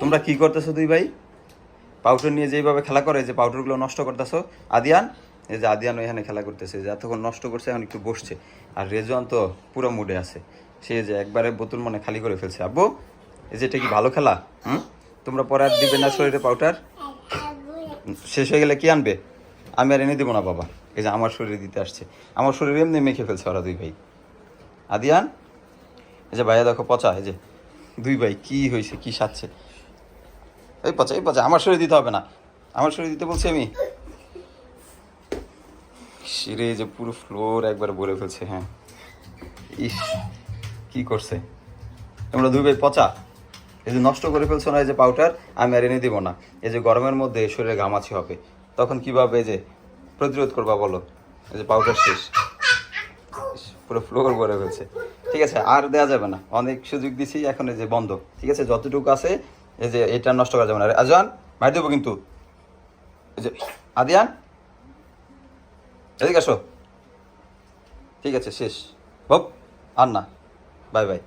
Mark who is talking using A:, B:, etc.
A: তোমরা কি করতেছো দুই ভাই? পাউডার নিয়ে যেভাবে খেলা করে, যে পাউডারগুলো নষ্ট করতেছো। আদিয়ান, এই যে আদিয়ান এখানে খেলা করতেছে, যে এতক্ষণ নষ্ট করছে, এখন একটু বসছে। আর রেজওয়ান তো পুরো মুডে আছে। সে যে একবারে বোতল মনে খালি করে ফেলছে। আব্বু, এই যে এটা কি ভালো খেলা? হুম? তোমরা পরে আর দিবে না শরীরে পাউডার? শেষ হয়ে গেলে কি আনবে? আমি আর এনে দেবো না, বাবা। এই যে আমার শরীরে দিতে আসছে। আমার শরীরে এমনি মেখে ফেলছে ওরা দুই ভাই। আদিয়ান, এই যে ভাইয়া দেখো পচা, এই যে দুই ভাই, কি হয়েছে, কি সাচ্ছে এই পচা এই পচা, আমার শরীরে দিতে হবে না। আমার শরীরে দিতে বলছি আমি? সিরে যে পুরো ফ্লোর একবার ভরে ফেলছে হ্যাঁ। ইস, কি করছে? তোমরা দুই ভাই পচা? এই যে নষ্ট করে ফেলছো না এই যে পাউডার আমি আর এনে দিব না। এই যে গরমের মধ্যে শরীরে ঘামাছি হবে। তখন কীভাবে এই যে প্রতিরোধ করবা বলো? এই যে পাউডার শেষ। পুরো ফ্লোর ভরে ফেলছে। ঠিক আছে, আর দেওয়া যাবে না। অনেক সুযোগ দিছি, এখন এই যে বন্ধ। ঠিক আছে, যতটুকু আছে এই যে এটা নষ্ট করা যাবে না। আজান মারি দেবো কিন্তু। আদিয়ান, এদিকে আসো। ঠিক আছে, শেষ। হোপ আর না। Bye bye.